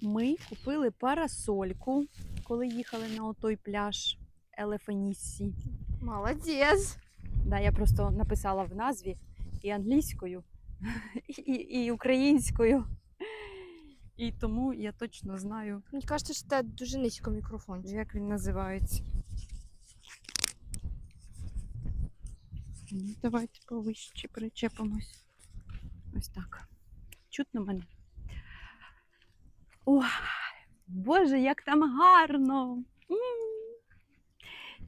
Ми купили парасольку, коли їхали на отой пляж Елефанісі. Молодець. Да, я просто написала в назві і англійською, і, і українською. І тому я точно знаю, Мені кажеться, що це дуже низько мікрофон. як він називається. Давайте повище причепимось. Ось так. Чутно мене. Ой, Боже, як там гарно! М.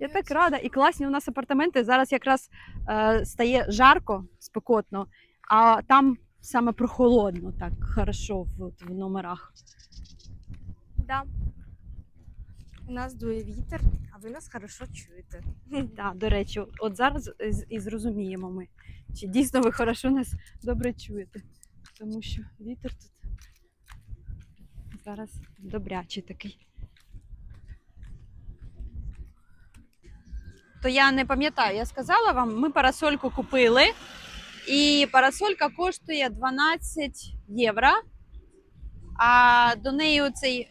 Я так рада. І класні у нас апартаменти. Зараз якраз е, стає жарко, спекотно, а там саме прохолодно, так хорошо в, в номерах. Да. У нас дує вітер, а ви нас хорошо чуєте. Да, до речі, от зараз з- і зрозуміємо ми, чи дійсно ви хорошо нас добре чуєте. Тому що вітер тут зараз добрячий такий. То я не пам'ятаю, я сказала вам, ми парасольку купили, і парасолька коштує 12 євро. А до неї оцей,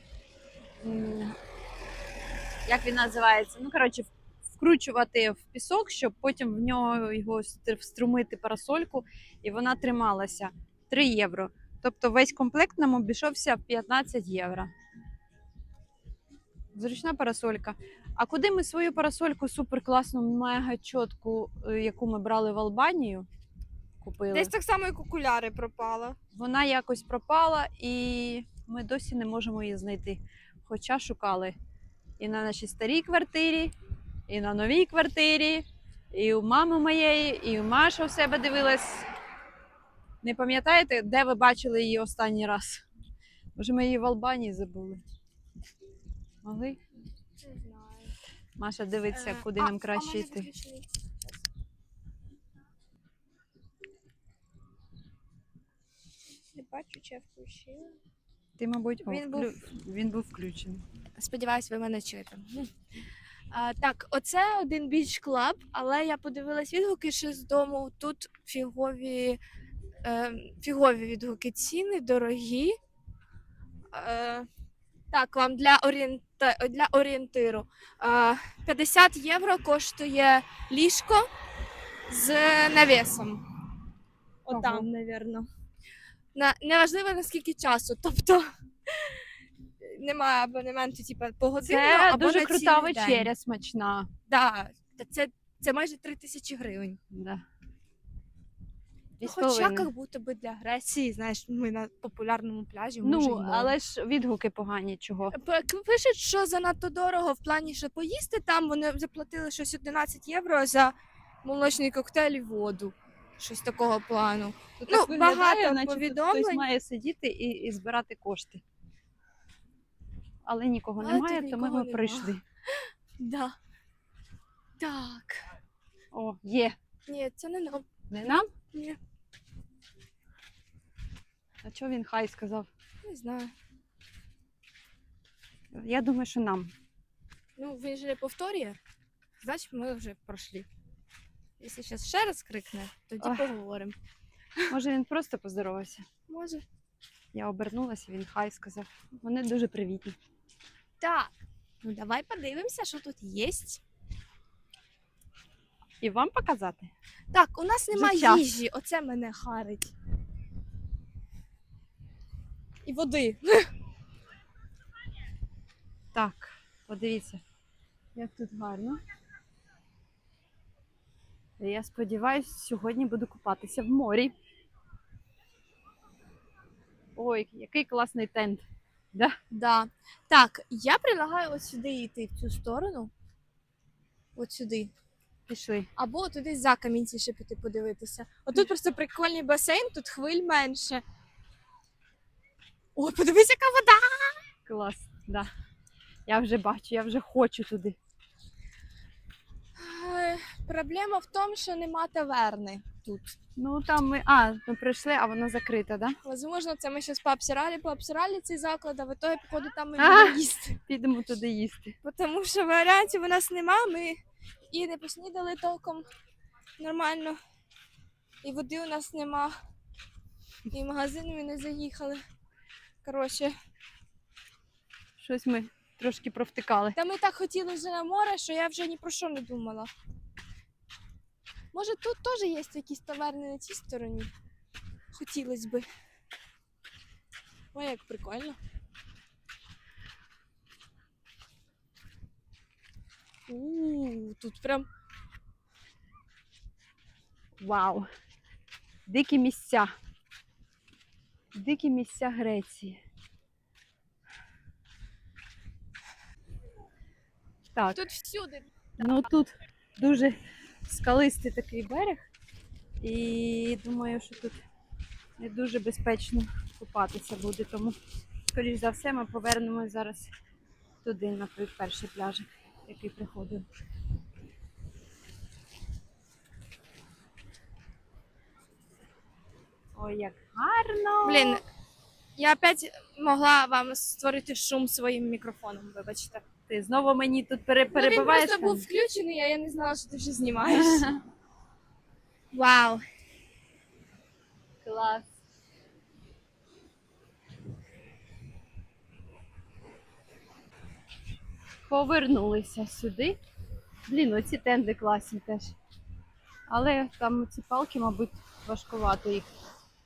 як він називається? Ну, коротше, вкручувати в пісок, щоб потім в нього його стр- вструмити парасольку, і вона трималася 3 євро. Тобто весь комплект нам обійшовся в 15 євро. Зручна парасолька. А куди ми свою парасольку супер класну, мега чітку, е, яку ми брали в Албанію, купили? Десь так само, як окуляри пропала. Вона якось пропала, і ми досі не можемо її знайти. Хоча шукали і на нашій старій квартирі, і на новій квартирі, і у мами моєї, і у Маша у себе дивилась. Не пам'ятаєте, де ви бачили її останній раз? Може, ми її в Албанії забули? Могли? Не знаю. Маша дивиться, Е, куди нам краще йти. Не бачу, чи я включила. Ти, мабуть, о, Він був- вклю- він був включений. Сподіваюсь, ви мене чуєте. А, так, оце один біч клаб, але я подивилась відгуки, що з дому тут фігові, фігові відгуки ціни, дорогі. Е, так, вам для, орієнта, для орієнтиру. Е, 50 євро коштує ліжко з навісом. Отам, напевно. На, неважливо наскільки часу. Тобто немає абонементу, типу, погодинно Це або дуже на крута цілий день. смачна. Да, та це, це майже 3 тисячі гривень. Да. Ну, хоча як будто би для Греції, знаєш, ми на популярному пляжі. Ну, може, й норм. але ж відгуки погані чого. П- Пишуть, що занадто дорого в плані, що поїсти там вони заплатили щось 11 євро за молочний коктейль і воду. Щось такого плану. Тут Ну, так виглядає, багато наче тут повідомлень. Хтось має сидіти і, і збирати кошти. Але нікого Але немає, тут то ми нікого ми нема. прийшли. Да. Так. О, є. Ні, це не нам. Не нам? Ні, А чого він хай сказав? не знаю. Я думаю, що нам. Ну, він же не повторює, значить ми вже пройшли. Якщо зараз ще раз крикне, тоді Ой. поговоримо. Може, він просто поздоровався. Може. Я обернулася, він хай сказав. Вони дуже привітні. Так. Ну давай подивимося, що тут є. І вам показати? Так, у нас Вже немає час. їжі, оце мене харить. І води. Так, подивіться, як тут гарно. Я сподіваюся, сьогодні буду купатися в морі. Ой, який класний тент. Да? Да. Так, я предлагаю от сюди йти в цю сторону. От сюди. Пішли. Або туди за камінці ще піти подивитися. Отут просто прикольний басейн, тут хвиль менше. Ой, подивись, яка вода! Клас, да. Я вже бачу, я вже хочу туди. Проблема в тому, що нема таверни тут. Ну там ми. А, ми прийшли, а вона закрита, да? Возможно, це ми зараз пообсирали, пообсирали цей заклад, а в итоге, походу, там ми А! будемо їсти. Підемо туди їсти. Тому що варіантів у нас нема, ми і не поснідали толком нормально, і води у нас нема, і в магазин ми не заїхали. Коротше, Щось ми трошки провтикали. Та ми так хотіли вже на море, що я вже ні про що не думала. Може, тут теж є якісь таверни на цій стороні? Хотілося би. Ой, як прикольно. У, тут прям Вау! Дикі місця. Дикі місця Греції. Так, тут всюди. ну тут дуже скалистий такий берег. І думаю, що тут не дуже безпечно купатися буде. Тому, скоріш за все, ми повернемось зараз туди, на той перший пляжик, який приходив. Ой, як гарно! Блін, я опять могла вам створити шум своїм мікрофоном, вибачте. ти знову мені тут пере- Ну, перебиваєш. він просто там? був включений, а я не знала, що ти вже знімаєш. Вау. Клас. Повернулися сюди. Блін, оці тенди класні теж. Але там ці палки, мабуть, важкувато їх.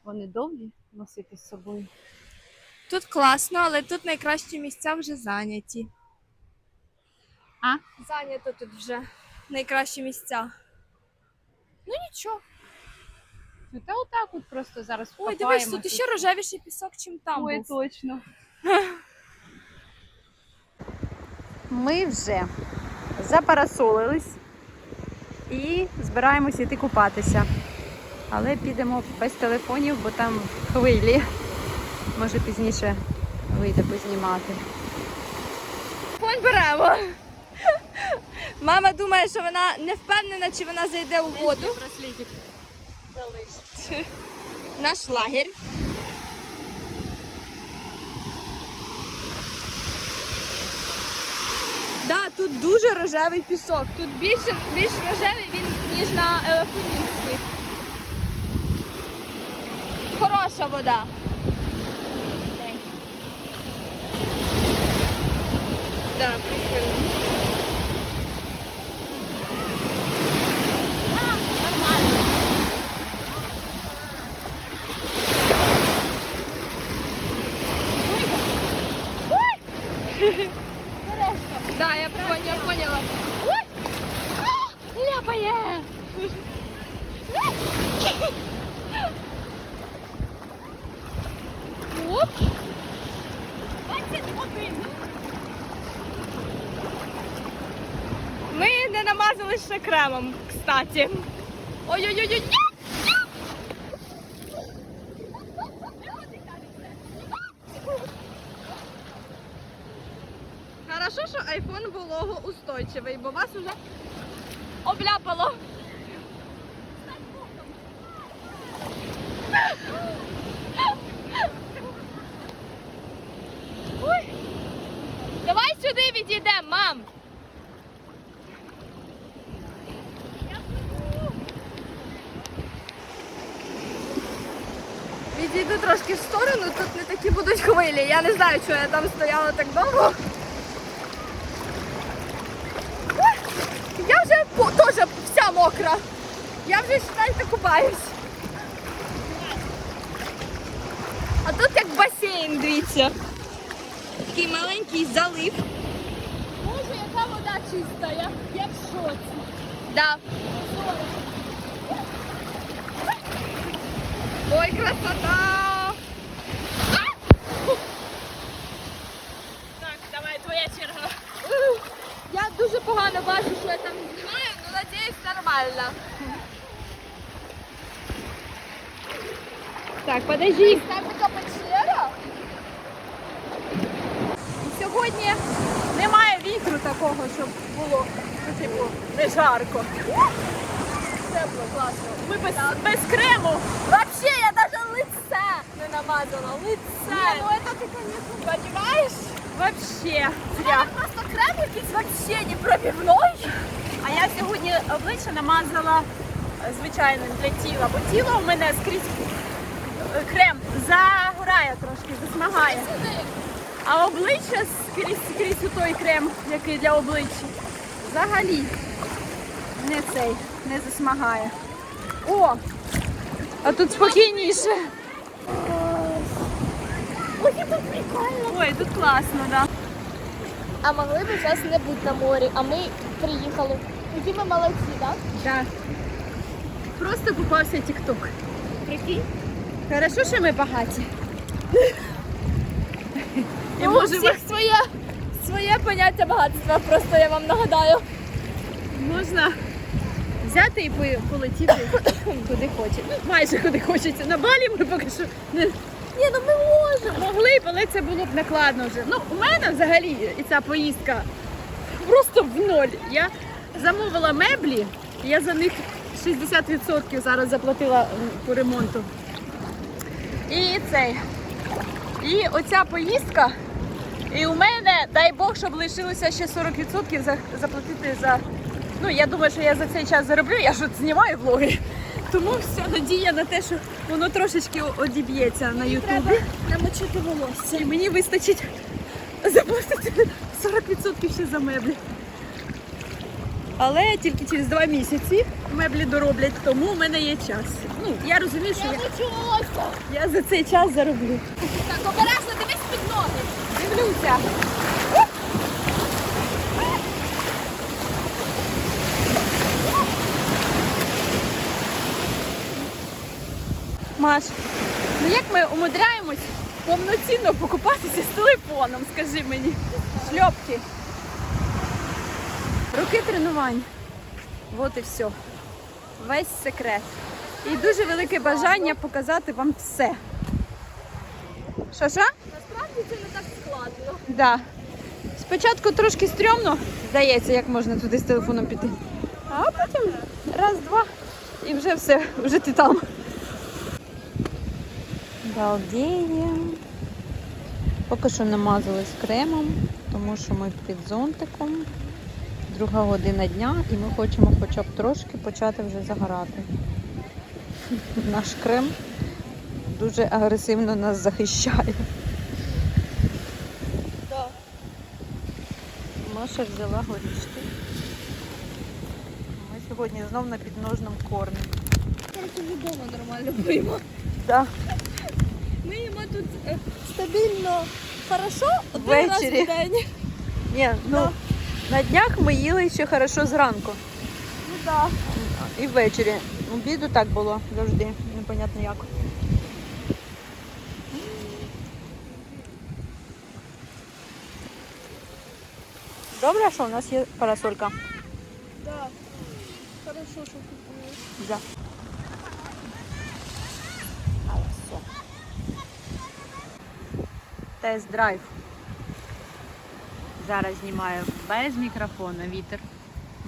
Вони довгі носити з собою. Тут класно, але тут найкращі місця вже зайняті. А? Зайнято тут вже найкращі місця. Ну нічого. Ну, та отак от просто зараз Ой, дивись, тут ще рожевіший пісок, чим там Ой, був. точно. Ми вже запарасолились і збираємося йти купатися. Але підемо без телефонів, бо там хвилі. Може пізніше вийде познімати. Телефон беремо. Мама думає, що вона не впевнена, чи вона зайде у воду. Наш лагерь. Да, тут дуже рожевий пісок. Тут більше, більш рожевий він, ніж на Елефонінській. Хороша вода. Да, прикольно. Да, я поняла, я поняла. Ой! А, Ляпає! Оп! 21. Ми не намазали ще кремом, кстати. Ой-ой-ой-ой! Хорошо, що айфон вологоустойчивий, бо вас уже обляпало. Ой. Давай сюди відійдемо, мам. Відійду трошки в сторону, тут не такі будуть хвилі. Я не знаю, чого я там стояла так довго. Я вже теж вся мокра. Я вже считайте купаюсь. А тут як басейн, дивіться. Такий маленький залив. Боже, яка вода чиста, я, я в шоці. Да. Ой, красота! Так, давай, твоя черга. Я дуже погано бачу, що я там знімаю, але надіюсь нормально. Так, подожди. Там така печера. Сьогодні немає вітру такого, щоб було ну, типу, не жарко. Тепло, класно. Ми без, без крему. Вообще, я даже лице не намазала. Лице. Не, ну это ты, конечно, понимаешь? Вообще. Зря. Просто крем якийсь вообще не пробивной. А я сьогодні обличчя намазала е, звичайно для тіла, бо тіло в мене скрізь е, крем загорає трошки, засмагає. А обличчя скрізь, скрізь у той крем, який для обличчя. Взагалі не цей, не засмагає. О! А тут спокійніше. Ой, тут прикольно. Ой, тут класно, так. Да. А могли б зараз не бути на морі, а ми приїхали. Які ми молодці, так? Да. Просто попався тік-ток. Прикинь? Хорошо, що ми багаті. І Ну, у можемо, всіх своє, своє поняття багатства, просто я вам нагадаю. можна взяти і полетіти куди хочеться. Ну, майже куди хочеться. На балі ми поки що не Ні, ну ми можемо. могли б, але це було б накладно вже. Ну, у мене взагалі і ця поїздка просто в ноль. Я замовила меблі, я за них 60% зараз заплатила по ремонту. І цей. І оця поїздка. І у мене, дай Бог, щоб лишилося ще 40% за, заплатити за. Ну, я думаю, що я за цей час зароблю, я ж от знімаю влоги. Тому вся надія на те, що воно трошечки одіб'ється на Ютубі. Намочити волосся. І мені вистачить заплатити 40% ще за меблі. Але тільки через два місяці меблі дороблять, тому у мене є час. Ну, я розумію, що Я я, я за цей час зароблю. Так, обережно дивись під ноги. Дивлюся. Маш, ну як ми умудряємось повноцінно покупатися з телефоном, скажи мені. Шльопки. Роки тренувань. От і все. Весь секрет. І дуже велике бажання показати вам все. Що що? Насправді це не так складно. Да. Спочатку трошки стрьомно, здається, як можна туди з телефоном піти. А потім раз, два і вже все, вже ти там. Балдіє. Поки що намазались кремом, тому що ми під зонтиком. Друга година дня і ми хочемо хоча б трошки почати вже загорати. Наш крем дуже агресивно нас захищає. Так. Маша взяла горішки. Ми сьогодні знов на підножному кормі. Короче, нормально поїмо. Да. Ми їмо тут е, стабільно хорошо один раз в Ввечері. день. Ні, ну на днях ми їли ще хорошо зранку. Ну так. І ввечері. Обіду так було завжди. Непонятно як. Добре, що у нас є парасолька. Да. Хорошо, що купили. Да. Хорошо. Тест-драйв. Зараз знімаю без мікрофона вітер.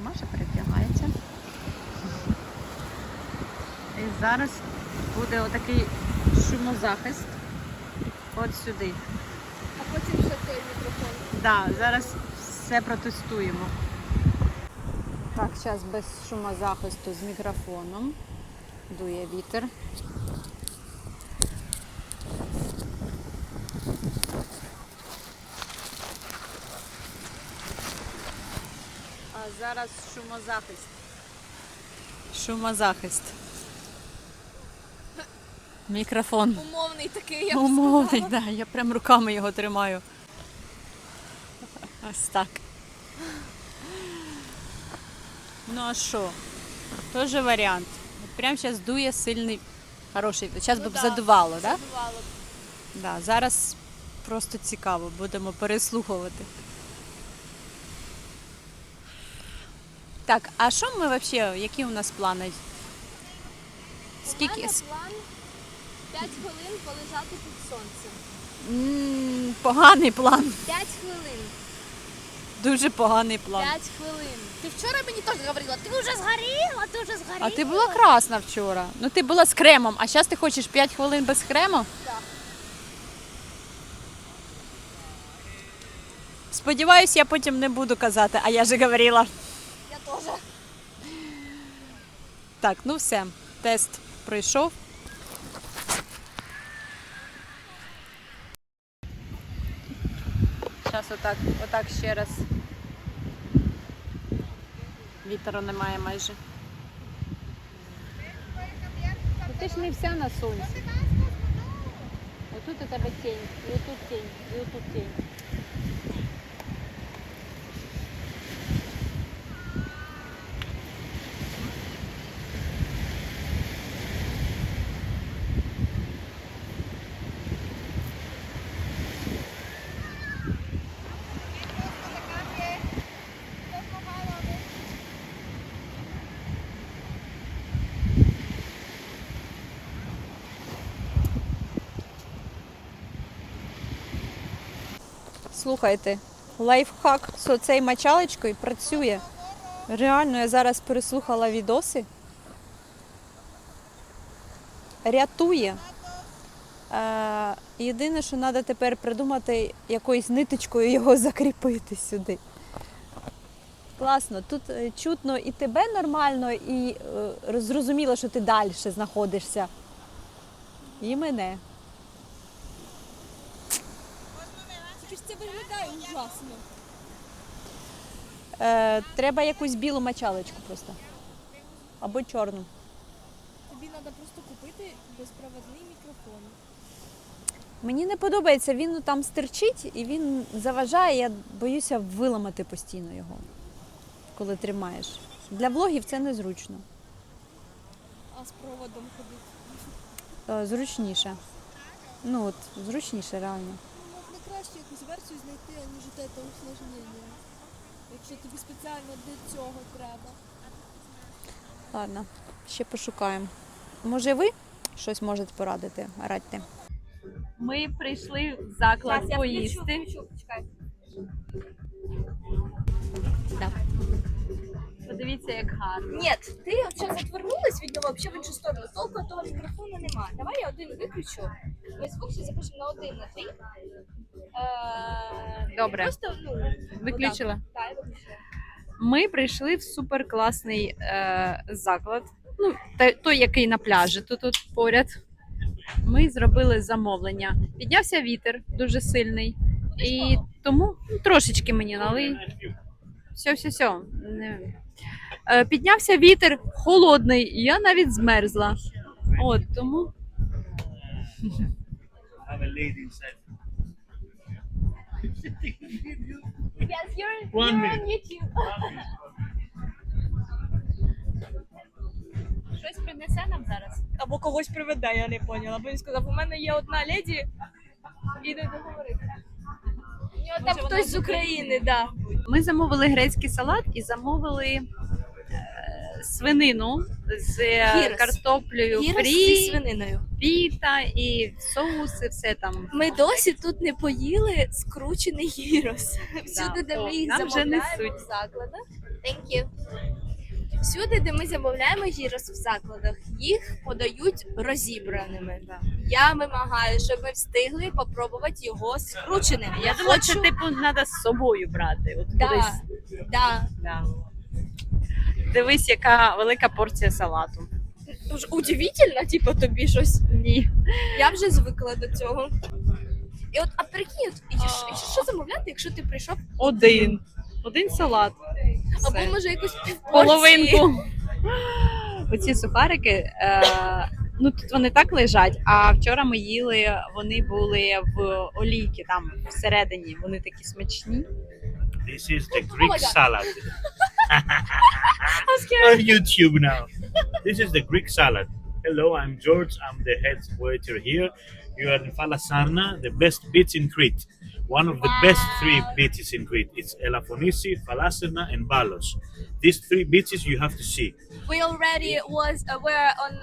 Маша перетягається. І зараз буде отакий шумозахист. От сюди. А потім ще той мікрофон. Да, зараз все протестуємо. Так, зараз без шумозахисту з мікрофоном. Дує вітер. Зараз шумозахист. Шумозахист. Мікрофон. Умовний такий, я б Умовний, сказала. да, я прям руками його тримаю. Ось так. Ну а що? Тоже варіант. От Прямо зараз дує сильний, хороший. Зараз Ну б да, задувало, так? Да? Задувало. б. Да, зараз просто цікаво, будемо переслухувати. Так, а що ми взагалі, які у нас плани? У Скільки? мене план 5 хвилин полежати під сонцем. М, Поганий план. 5 хвилин. Дуже поганий план. 5 хвилин. Ти вчора мені теж говорила, ти вже згоріла, ти вже згоріла. А ти була красна вчора. Ну ти була з кремом, а зараз ти хочеш 5 хвилин без крему? Так. Сподіваюсь, я потім не буду казати, а я же говорила. Теж. Так, ну все, тест пройшов. Зараз отак, отак ще раз. Вітеру немає майже. Ну, ти ж не вся на сонці. Отут у тебе тінь, і отут тінь, і отут тінь. Слухайте, лайфхак з оцею мочалочкою працює. Реально, я зараз переслухала відоси. Рятує. Е, єдине, що треба тепер придумати якоюсь ниточкою його закріпити сюди. Класно, тут е, чутно і тебе нормально, і е, зрозуміло, що ти далі знаходишся. І мене. Тільки ж це виглядає ужасно. Е, треба якусь білу мочалочку просто. Або чорну. Тобі треба просто купити безпроводний мікрофон. Мені не подобається, він там стирчить і він заважає. Я боюся виламати постійно його, коли тримаєш. Для влогів це незручно. А з проводом ходити. Е, Зручніше. Ну от, зручніше реально. Краще якусь версію знайти, аніж те усложнення. Якщо тобі спеціально для цього треба. Ладно, ще пошукаємо. Може, ви щось можете порадити? Радьте. Ми прийшли в заклад поїсти. Да. Подивіться, як гарно. Ні, ти от відвернулась від нього взагалі в іншу сторону. Толку того мікрофону нема. Давай я один виключу. Ми звук ще запишемо на один, на три. Е, Добре. Просто, ну, Виключила. Так, я виключила. Ми прийшли в суперкласний е, заклад. Ну, та- той, який на пляжі тут, тут поряд. Ми зробили замовлення. Піднявся вітер дуже сильний. І тому ну, трошечки мені налий. Все, все, все. Не. Е, піднявся вітер холодний, і я навіть змерзла. От тому have a lady inside. Yes, you're, you're on YouTube. щось принесе нам зараз. Або когось приведе, я не поняла. Бо він сказав, у мене є одна леді і не договорити. Там хтось з України, да. Ми замовили грецький салат і замовили свинину з е, картоплею Гірос фрі, зі свининою. піта і соуси, все там. Ми досі тут не поїли скручений гірос. Всюди, де О, ми їх нам вже замовляємо несуть. в закладах. Thank you. Всюди, де ми замовляємо гірос в закладах, їх подають розібраними. Я вимагаю, щоб ми встигли попробувати його скрученим. Я думаю, це типу треба з собою брати. От Да. кудись. Да. Да. Дивись, яка велика порція салату. Тож удивительно, типу, тобі щось. Ні. Я вже звикла до цього. І от, а прикинь, от, і що, і що замовляти, якщо ти прийшов Один. Один салат. Все. або може якусь півпорції? половинку. Оці сухарики, е, ну тут вони так лежать, а вчора ми їли, вони були в олійки там всередині. Вони такі смачні. This is the Oh Greek God. salad. On YouTube now. This is the Greek salad. Hello, I'm George. I'm the head waiter here. You are in Falasarna, the best beach in Crete. One of the best three beaches in Crete. It's Elafonisi, Falasarna, and Balos. These three beaches you have to see. We already was uh, aware on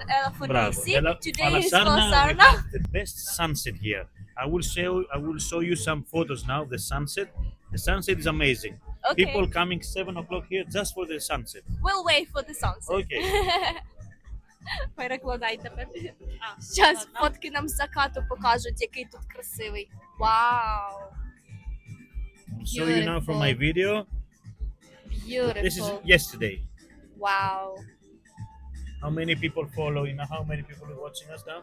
Bravo. Elafonisi. Ela- Today is Falasarna, we Falasarna. the best sunset here. I will show I will show you some photos now of the sunset. The sunset is amazing. Okay. People coming seven o'clock here just for the sunset. We'll wait for the sunset. Okay. Перекладай тепер. Зараз фотки нам з закату покажуть, який тут красивий. Вау! I'll show you now from my video. This is Beautiful. yesterday. Вау. How many people follow? You know how many people are watching us now?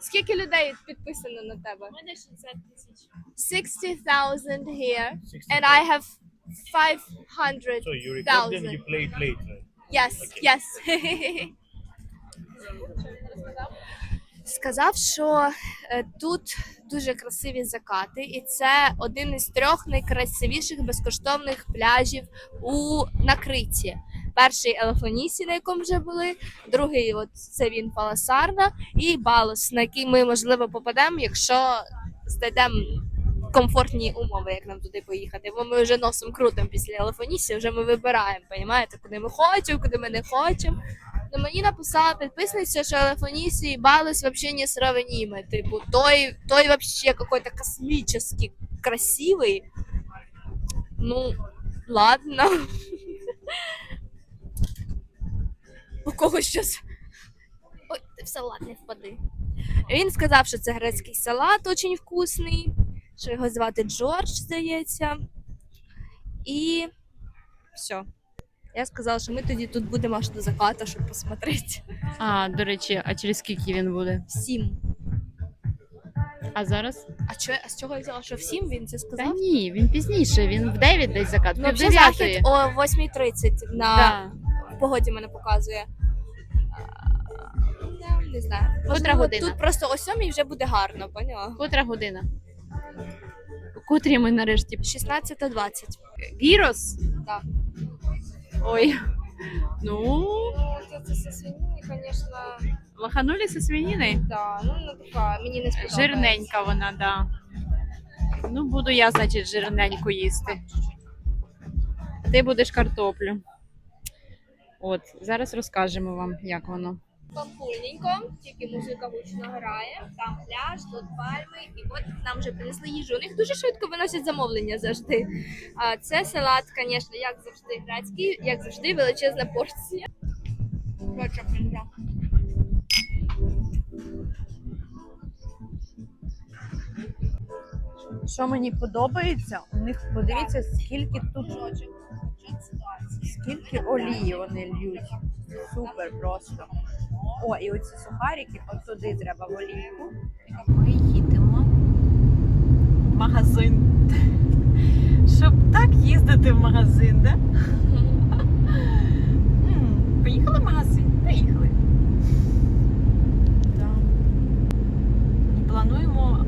Скільки людей підписано на тебе? У мене 60 тисяч. 60,000 here. And I have 500. So you record them, you play it later. Yes, Okay. yes. Сказав, що е, тут дуже красиві закати, і це один із трьох найкрасивіших безкоштовних пляжів у накриті. Перший Елефонісі, на якому вже були, другий от це він Паласарна, і Балос, на який ми можливо попадемо, якщо знайдемо комфортні умови, як нам туди поїхати. Бо ми вже носом крутим після Елефонісі, вже ми вибираємо, понімаєте, куди ми хочемо, куди ми не хочемо. Ну мені написала підписниця, що Елефонісі і Балес взагалі не сравніми. Типу, той, той вообще какой-то космический красивий. Ну, ладно. У когось щось. Ой, ти в салат не впади. Він сказав, що це грецький салат дуже вкусний, що його звати Джордж, здається. І все. Я сказала, що ми тоді тут будемо аж до заката, щоб посмотрети. А, до речі, а через скільки він буде? Всім. А зараз? А чо, а з чого я взяла, що всім він це Та сказав? ні, він пізніше, він в 9 десь закат, Ну, пів вже захід о 8.30 на Да. Погоді мене показує. Не знаю. Можливо, година? Тут просто о 7 вже буде гарно, поняла? Котра година? У котрій ми нарешті 16.20. Гірос? Так. Ой. Ну, Ну, це со лоханули зі свиніною? да, ну не така, мені не сподобається. Жирненька вона, да. Ну, буду я, значить, жирненьку їсти. Ти будеш картоплю. От, зараз розкажемо вам, як воно. Пампульненько, тільки музика гучно грає, там пляж, тут пальми, і от нам вже принесли їжу. У них дуже швидко виносять замовлення завжди. А це салат, звісно, як завжди грецький, як завжди, величезна порція. Коротше, пінжа. Що мені подобається, у них подивіться, скільки тут скільки олії вони льють. Супер просто. О, і оці сухарики, от туди треба в олійку. Ми їдемо в магазин. Щоб так їздити в магазин, да? Поїхали в магазин? Поїхали. І плануємо